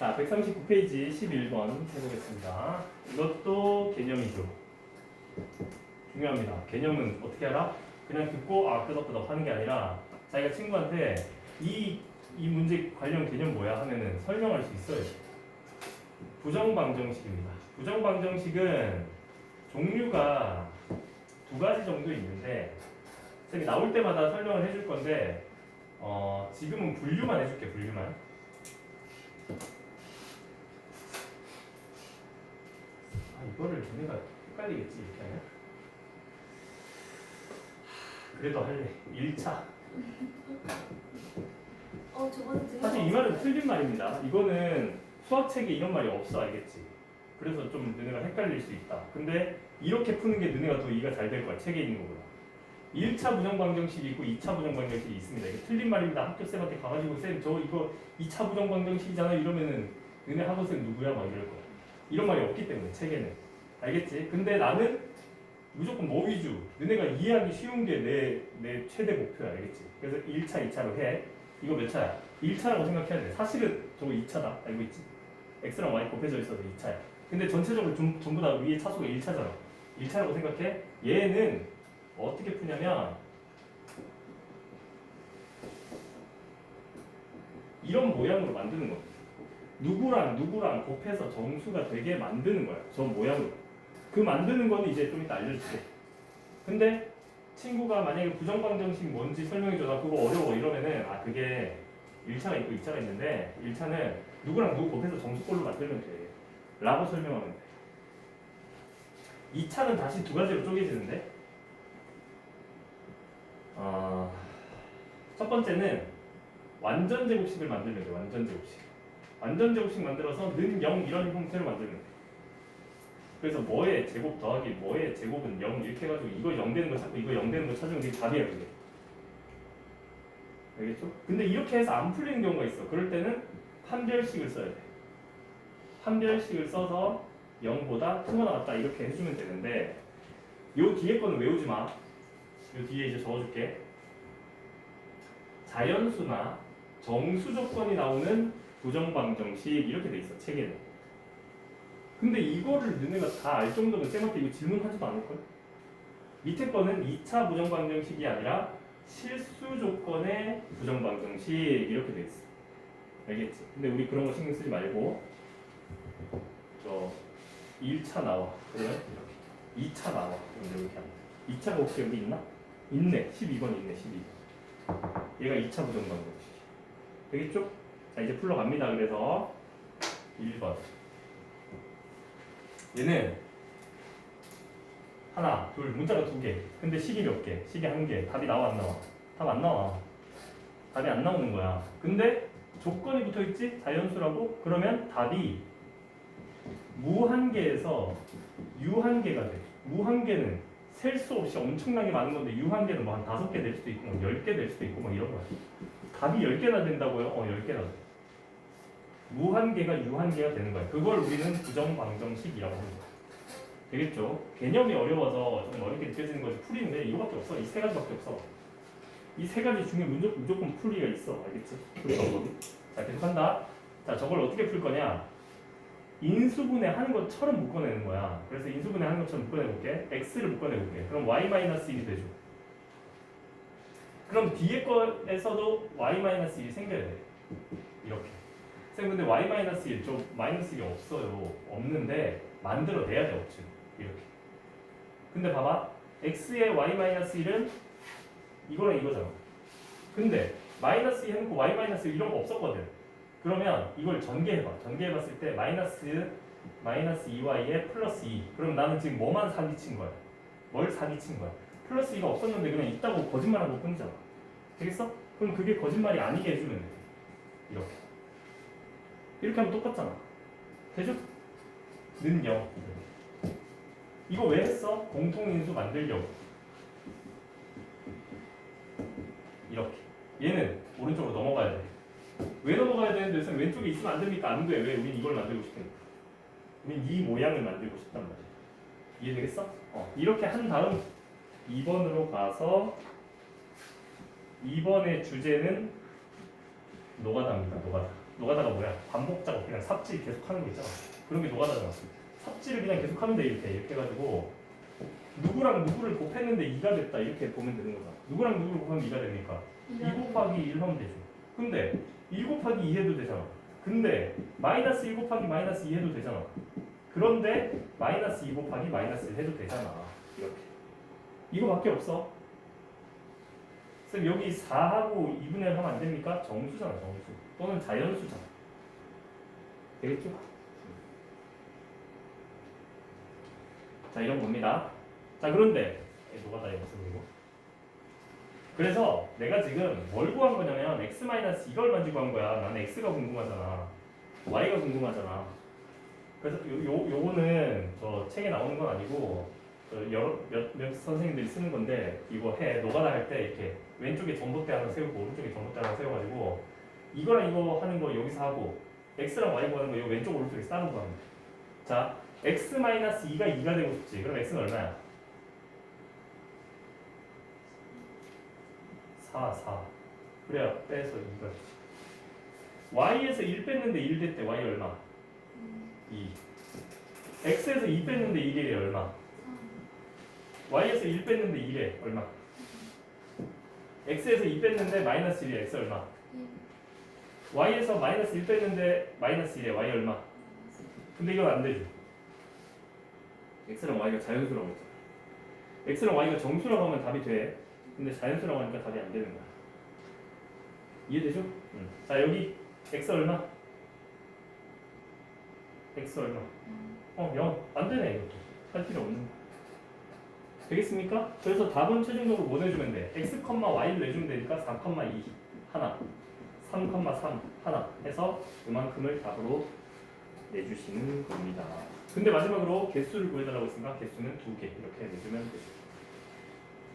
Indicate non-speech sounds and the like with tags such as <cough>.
자, 139페이지 11번 해보겠습니다. 이것도 개념이죠. 중요합니다. 개념은 어떻게 알아? 그냥 듣고 아 끄덕끄덕 하는 게 아니라 자기가 친구한테 이, 이 문제 관련 개념 뭐야 하면은 설명할 수 있어요. 부정방정식입니다. 부정방정식은 종류가 두 가지 정도 있는데 쌤이 나올 때마다 설명을 해줄 건데 어, 지금은 분류만 해줄게 분류만. 아 이거를 너네가 헷갈리겠지 이렇게 하면? 그래도 할래 1차. <laughs> 어 저번에 사실 거이 말은 틀린 말입니다. 이거는 수학책에 이런 말이 없어 알겠지? 그래서 좀 너네가 헷갈릴 수 있다. 근데 이렇게 푸는 게 너네가 더 이해가 잘 될 거야 책에 있는 거보다. 1차 부정방정식이 있고 2차 부정방정식이 있습니다. 이게 틀린 말입니다. 학교 쌤한테 가가지고 쌤 저 이거 2차 부정방정식이잖아요. 이러면은 너네 학원쌤 누구야? 막 이럴 거야 이런 말이 없기 때문에 책에는 알겠지? 근데 나는 무조건 뭐 위주 너네가 이해하기 쉬운 게 내 내 최대 목표야 알겠지? 그래서 1차 2차로 해 이거 몇 차야? 1차라고 생각해야 돼 사실은 저거 2차다 알고 있지? x랑 y 곱해져 있어서 2차야 근데 전체적으로 좀, 전부 다 위에 차수가 1차잖아 1차라고 생각해 얘는 어떻게 푸냐면 이런 모양으로 만드는 거야 누구랑 누구랑 곱해서 정수가 되게 만드는 거야. 저 모양으로. 그 만드는 거는 이제 좀 이따 알려줄게. 근데 친구가 만약에 부정방정식 뭔지 설명해줘. 나 그거 어려워. 이러면은 아 그게 1차가 있고 2차가 있는데 1차는 누구랑 누구 곱해서 정수꼴로 만들면 돼. 라고 설명하면 돼. 2차는 다시 두 가지로 쪼개지는데 어, 첫 번째는 완전 제곱식을 만들면 돼. 완전 제곱식. 완전 제곱식 만들어서 는 0 이런 형태로 만들면 돼. 그래서 뭐의 제곱 더하기 뭐의 제곱은 0 이렇게 해가지고 이거 0 되는 거 찾고 이거 0 되는 거 찾으면 그게 답이야 그게. 알겠죠? 근데 이렇게 해서 안 풀리는 경우가 있어. 그럴 때는 판별식을 써야 돼. 판별식을 써서 0보다 크거나 같다 이렇게 해주면 되는데 요 뒤에 거는 외우지 마. 요 뒤에 이제 적어줄게. 자연수나 정수 조건이 나오는 부정방정식 이렇게 돼 있어 책에는. 근데 이거를 너네가 다 알 정도면 쌤한테 이거 질문하지도 않을걸? 밑에 거는 2차 부정방정식이 아니라 실수 조건의 부정방정식 이렇게 돼 있어. 알겠지? 근데 우리 그런 거 신경 쓰지 말고 저 1차 나와. 그러면 이렇게 2차 나와. 그럼 이렇게 하면 돼. 2차가 혹시 여기 있나? 있네. 12번 있네. 12번. 얘가 2차 부정방정식. 되겠죠? 자 이제 풀러갑니다. 그래서 1번 얘는 하나, 둘, 문자가 두 개. 근데 식이 몇 개? 식이 한 개. 답이 나와 안 나와? 답 안 나와. 답이 안 나오는 거야. 근데 조건이 붙어 있지? 자연수라고? 그러면 답이 무한계에서 유한계가 돼. 무한계는 셀 수 없이 엄청나게 많은 건데 유한계는 뭐 한 다섯 개 될 수도 있고 뭐열개될 수도 있고 뭐 이런 거야. 답이 10개나 된다고요? 어, 10개나 돼. 무한계가 유한계가 되는 거야. 그걸 우리는 부정방정식이라고 거야. 되겠죠? 개념이 어려워서 좀 어렵게 느껴지는 거지 풀이인데 이거밖에 없어. 이 세 가지밖에 없어. 이 세 가지 중에 무조건, 풀이가 있어. 알겠지? 자, 계속 한다. 자, 저걸 어떻게 풀 거냐? 인수분해 하는 것처럼 묶어내는 거야. 그래서 인수분해 하는 것처럼 묶어내볼게. x를 묶어내볼게. 그럼 y-1이 되죠. 그럼 뒤에 거에서도 y-1이 생겨야 돼. 이렇게. 쌤 근데 y-1, 저 마이너스 1이 없어요. 없는데 만들어내야 돼, 억지로. 이렇게. 근데 봐봐. x의 y-1은 이거랑 이거잖아. 근데 마이너스 2 해놓고 y-1 이런 거 없었거든. 그러면 이걸 전개해봐. 전개해봤을 때 마이너스 마이너스 2y에 플러스 2. 그럼 나는 지금 뭐만 사기친 거야? 뭘 사기친 거야? 플러스 2가 없었는데 그냥 있다고 거짓말한 거 뿐이잖아. 되겠어? 그럼 그게 거짓말이 아니게 해주면 돼. 이렇게. 이렇게 하면 똑같잖아. 되죠? 는 0. 이거 왜 했어? 공통인수 만들려고. 이렇게. 얘는 오른쪽으로 넘어가야 돼. 왜 넘어가야 되는데 선 왼쪽에 있으면 안 됩니까? 안 돼. 왜? 우린 이걸 만들고 싶으니까. 우린 이 모양을 만들고 싶단 말이야. 이해되겠어? 어. 이렇게 한 다음 2번으로 가서 2번의 주제는 노가다입니다. 노가다. 노가다가 뭐야? 반복 작업 그냥 삽질 계속 하는 거 있잖아. 그런 게 노가다잖아. 삽질을 그냥 계속 하면 돼 이렇게 이렇게 해가지고 누구랑 누구를 곱했는데 2가 됐다 이렇게 보면 되는 거잖아. 누구랑 누구를 곱하면 2가 되니까 2 곱하기 1 하면 되죠. 근데 1 곱하기 2 해도 되잖아. 근데 마이너스 1 곱하기 마이너스 2 해도 되잖아. 그런데 마이너스 2 곱하기 마이너스 1 해도 되잖아. 이렇게. 이거밖에 없어. 쌤 여기 4하고 2분의 1 하면 안 됩니까? 정수잖아 정수. 또는 자연수잖아. 되겠죠? 자 이런 겁니다. 자 그런데 누가 다 이거 쓰고 그래서 내가 지금 뭘 구한 거냐면 x 이걸 가지고 한 거야. 나는 x가 궁금하잖아. y가 궁금하잖아. 그래서 요, 요 요거는 저 책에 나오는 건 아니고 저 여러 몇, 몇 선생님들이 쓰는 건데 이거 해 노가다 할 때 이렇게 왼쪽에 전봇대 하나 세우고 오른쪽에 전봇대 하나 세워가지고 이거랑 이거 하는 거 여기서 하고 x랑 y 구하는 거이 왼쪽 오른쪽에 싸는 거 합니다. 자 x 마이너스 2가 2가 되고 싶지. 그럼 x는 얼마야? 4, 4. 그래야 빼서 2가 되지. y에서 1 뺐는데 1 됐대. y 얼마? 2. x에서 2 뺐는데 1이래 얼마? Y에서 1 뺐는데 1에 얼마? x에서 2 뺐는데 마이너스 1에 x 얼마? y에서 마이너스 1 뺐는데 마이너스 1에 y 얼마? 근데 이건 안 되죠. x랑 y가 자연수라고 했잖아. x랑 y가 정수라고 하면 답이 돼. 근데 자연수라고 하니까 답이 안 되는 거야. 이해되죠? 응. 자 여기 x 얼마? x 얼마? 어 0. 안 되네 이것도. 할 필요 없는 거야. 되겠습니까? 그래서 답은 최종적으로 뭐 내주면 돼? x, y를 내주면 되니까 4, 2 하나 3, 3 하나 해서 그만큼을 답으로 내주시는 겁니다. 근데 마지막으로 개수를 구해달라고 했으니까 개수는 두 개 이렇게 내주면 되죠.